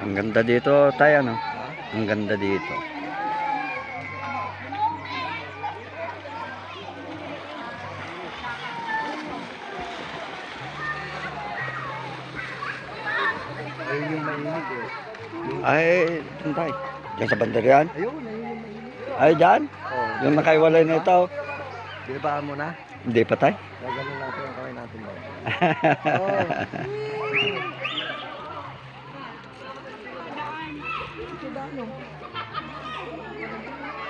Ang ganda dito, tayo ano? Ang ganda dito. Ay, dun tayo. Diyan sa banderian? Ayun, ayun yung mainit. Ay, dyan? Oh, Yung nakaiwalay na ito. binabaan mo na. Hindi pa tayo. Gaganon natin ang kamay natin ba?